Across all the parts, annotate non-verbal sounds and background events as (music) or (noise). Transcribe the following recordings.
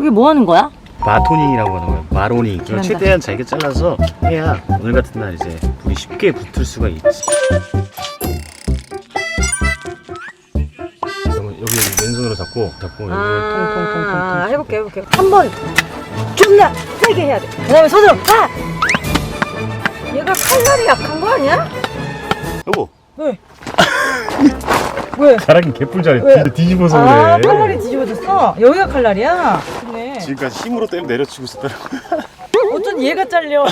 그게 뭐 하는 거야? 마토닝이라고 하는 거예요. 마로닝. 그걸. 최대한 잘게 잘라서 해야 오늘 같은 날 이제 불이 쉽게 붙을 수가 있지. 그러면 여기 여기 왼손으로 잡고 잡고 여기 통통통통통. 아, 해볼게, 해볼게. 한 번 존나 세게 해야 돼. 그 다음에 손으로 파! 얘가 칼날이 약한 거 아니야? 여보. 왜? (laughs) 왜? 잘하긴 개뿔 잘해. 왜? 뒤- 뒤집어서 아, 그래. 칼날이 뒤집어졌어? 여기가 칼날이야? 지금까지 힘으로 때문에 내려치고 있었더라고. 어쩐 얘가 잘려.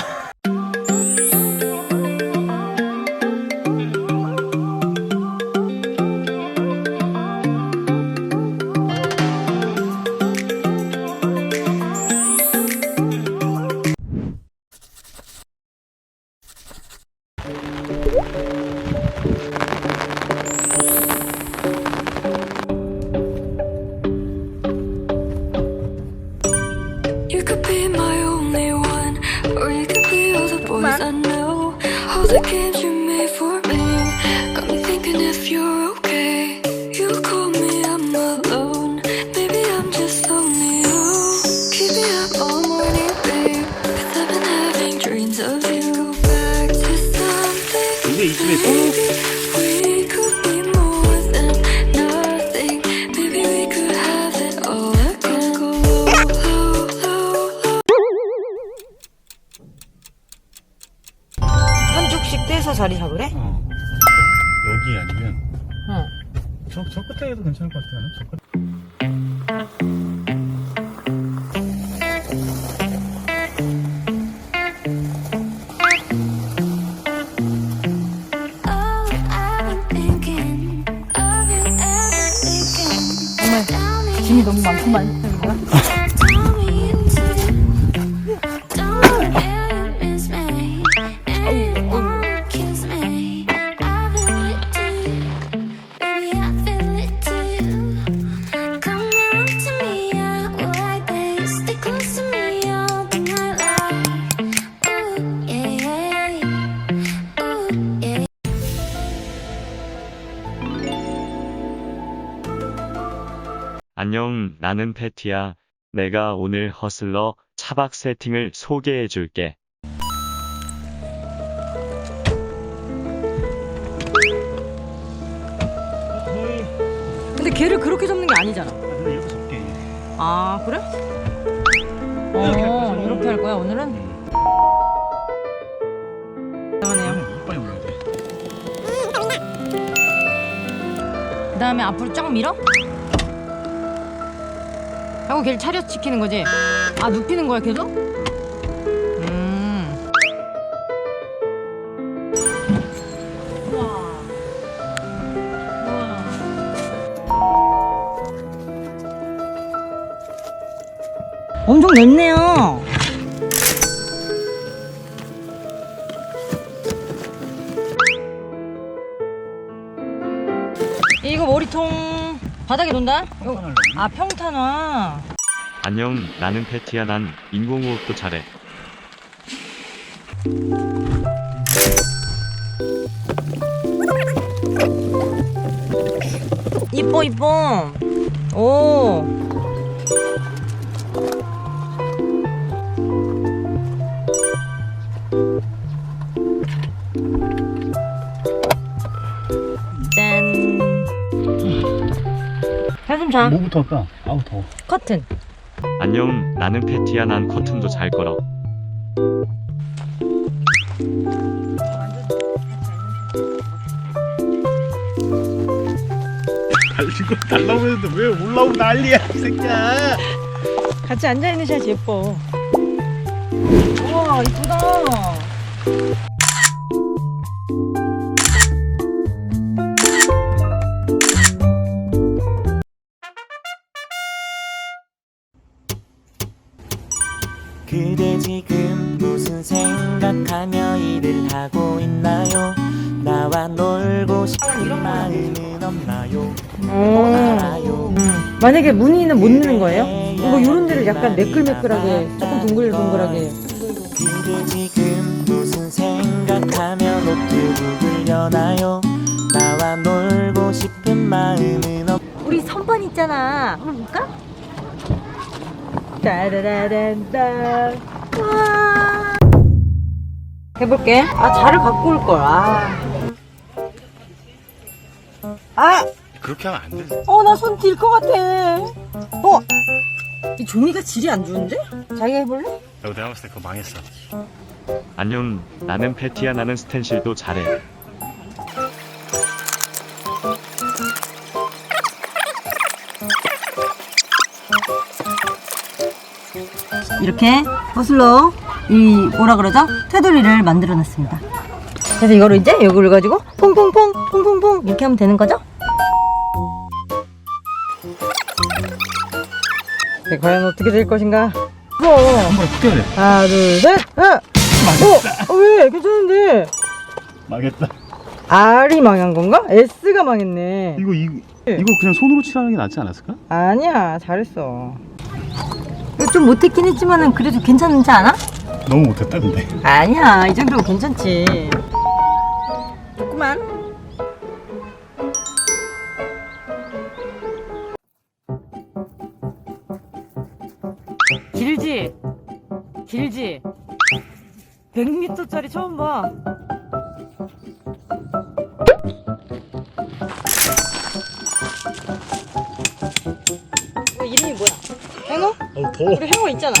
music. 여기 아니면 응. 저, 저 끝에도 괜찮을 것 같아요. 저 끝. Oh. 정말 짐이 너무 많구만. 안녕, 나는 패티야. 내가 오늘 허슬러 차박 세팅을 소개해 줄게. 근데 걔를 그렇게 접는 게 아니잖아. 근데 이렇게 잡게. 아, 그래? 어. 이렇게 할 거야, 오늘은? 음. 이상하네요. 이빨이 올려야 돼. 그 다음에 앞으로 쫙 밀어? 하고 걔를 차렷시키는 거지? 아 눕히는 거야 계속? 음. 엄청 넓네요. 이거 머리통 바닥에? 이거- 아 평탄화. 안녕, 나는 패티야. 난 인공호흡도 잘해. 이뻐 이뻐. 오. 3, 뭐부터 할까? 아우 더워. 커튼. 안녕, 나는 패티야. 난 커튼도 잘 걸어. 달리고 달라고 했는데 왜 올라오고 난리야 이 새끼야. 같이 앉아있는 샷이 예뻐. 우와, 이쁘다. 그대 지금 무슨 생각하며 일을 하고 있나요? 나와 놀고 싶은 마음은 없나요? 알아요. 음. 만약에 무늬는 못 넣는 거예요? 이거 요런 데를 약간 매끌매끌하게 조금 동글동글하게 그대 지금 무슨 생각하며 노트북을 여나요? 나와 놀고 싶은 마음은 없 우리 선반 있잖아 한번 볼까? 따라라란따. 와. 해볼게. 아, 자를 갖고 올 걸. 아. 아, 그렇게 하면 안 돼. 어, 나 손 딜 것 같아. 어, 이 종이가 질이 안 좋은데? 자기가 해볼래? 야, 내가 봤을 때 그거 망했어. 안녕, 나는 패티야 나는 스텐실도 잘해. 이렇게 거슬러 이 뭐라 그러죠? 테두리를 만들어 놨습니다. 그래서 이거를 이제 이걸 가지고 퐁퐁퐁 퐁퐁퐁 이렇게 하면 되는 거죠? 네, 과연 어떻게 될 것인가? 어, 한번 흑대야 돼. 하나 둘 셋. 아! 어, 어, 왜? 괜찮은데? 망했다. R이 망한 건가? S가 망했네. 이거 이거 이거 그냥 손으로 칠하는 게 낫지 않았을까? 아니야, 잘했어. 이거 좀 못했긴 했지만은 그래도 괜찮지 않아? 너무 못했다 근데. 아니야 이 정도면 괜찮지 조금만 길지? 길지? 100m짜리 처음 봐 더워. 우리 행어 있잖아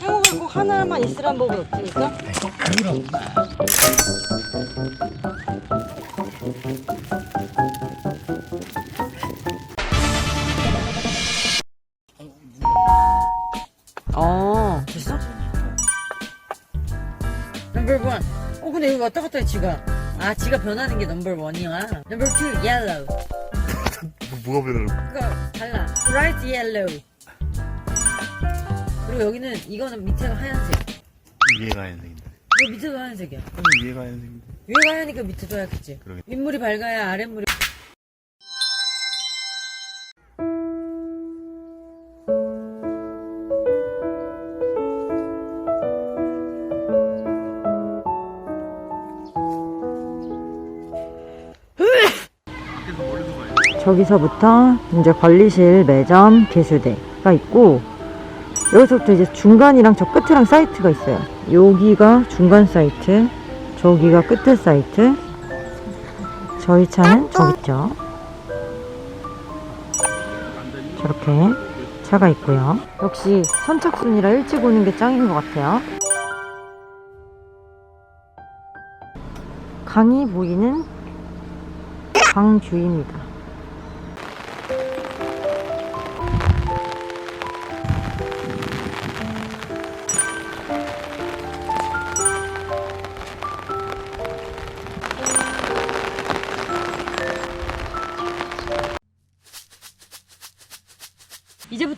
행어가 꼭 하나만 있으란 법은 없으니까 그럼. 어 됐어? 넘버 원. 어 근데 이거 왔다 갔다 해 지가. 아 지가 변하는 게 넘버 원이야. 넘버 투 옐로우. 뭐가 변하는? 그거 달라. 브라이트 옐로우. 그리고 여기는 이거는 밑에가 하얀색. 위에가 하얀색인데. 이거 밑에도 하얀색이야. 그럼 위에가 하얀색인데. 위가 하얀니까 밑에도 하얗겠지. 그러게. 윗물이 밝아야 아랫물이. 저기서부터 이제 관리실, 매점, 개수대가 있고 여기서부터 이제 중간이랑 저 끝이랑 사이트가 있어요. 여기가 중간 사이트, 저기가 끝에 사이트, 저희 차는 저기 있죠. 저렇게 차가 있고요. 역시 선착순이라 일찍 오는 게 짱인 것 같아요. 강이 보이는 광주입니다.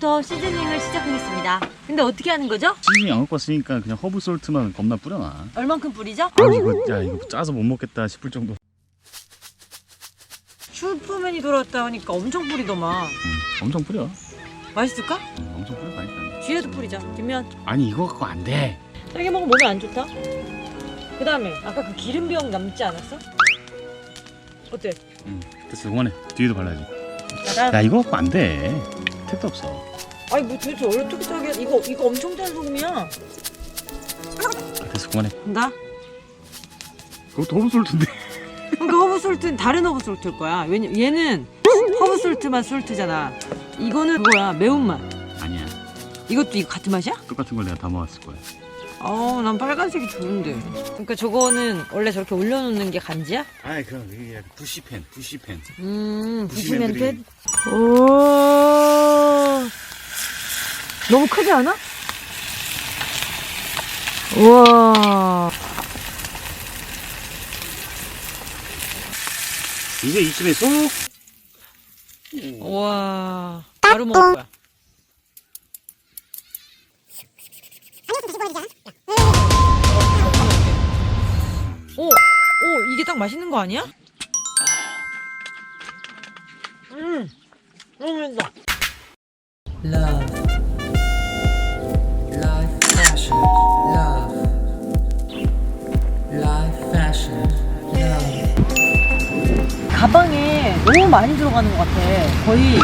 이제부터 시즈닝을 시작하겠습니다. 근데 어떻게 하는 거죠? 시즈닝 안 갖고 왔으니까 그냥 허브 솔트만 겁나 뿌려놔. 얼만큼 뿌리죠? 아 이거 야 이거 짜서 못 먹겠다 싶을 정도. 슈퍼맨이 돌아왔다 하니까 엄청 뿌리더만. 응, 엄청 뿌려. 맛있을까? 응, 엄청 뿌려 맛있다. 뒤에도 뿌리자. 뒷면. 아니 이거 갖고 안 돼. 짜게 먹으면 몸에 안 좋다. 그 다음에 아까 그 기름병 남지 않았어? 어때? 응, 됐어 그만해. 뒤에도 발라야지. 나, 야 이거 갖고 안 돼. 택도 없어. 아니 뭐 도대체 어떻게 짜게 이거 이거 엄청 짠 소금이야. 아, 됐어 그만해. 나? 그것도 허브 솔트인데. 그러니까 허브 솔트는 다른 허브 솔트일 거야. 왜냐 얘는 허브 솔트만 솔트잖아. 이거는 그거야 매운맛. 아니야. 이것도 이거 같은 맛이야? 똑같은 걸 내가 다 모았을 거야. 어, 난 빨간색이 좋은데. 그러니까 저거는 원래 저렇게 올려놓는 게 간지야? 아 그럼 이게 부시펜 부시펜. 음, 부시맨 오, 너무 크지 않아? 우와. 이제 이쯤에 쏙. 우와. 바로 먹을 거야. 오, 오, 이게 딱 맛있는 거 아니야? 음, 너무 맛있다. Love. 너무 많이 들어가는 것 같아. 거의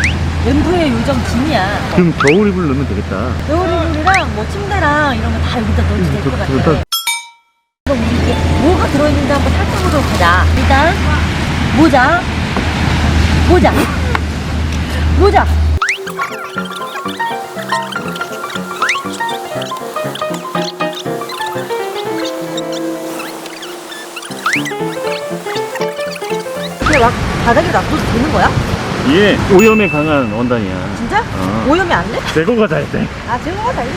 엠브의 요정 진이야. 그럼 겨울 이불 넣으면 되겠다. 겨울이불이랑 뭐 침대랑 이런 거 다 여기다 넣어도 될 것 같아. 그럼 우리 이게 뭐가 들어있는지 한번 살펴보도록 하자. 일단 모자, 모자, 모자. 막 바닥에 놔둬도 되는 거야? 예, 오염에 강한 원단이야. 진짜? 어. 오염이 안 돼? 재고가 잘 돼. 아 재고가 잘 돼.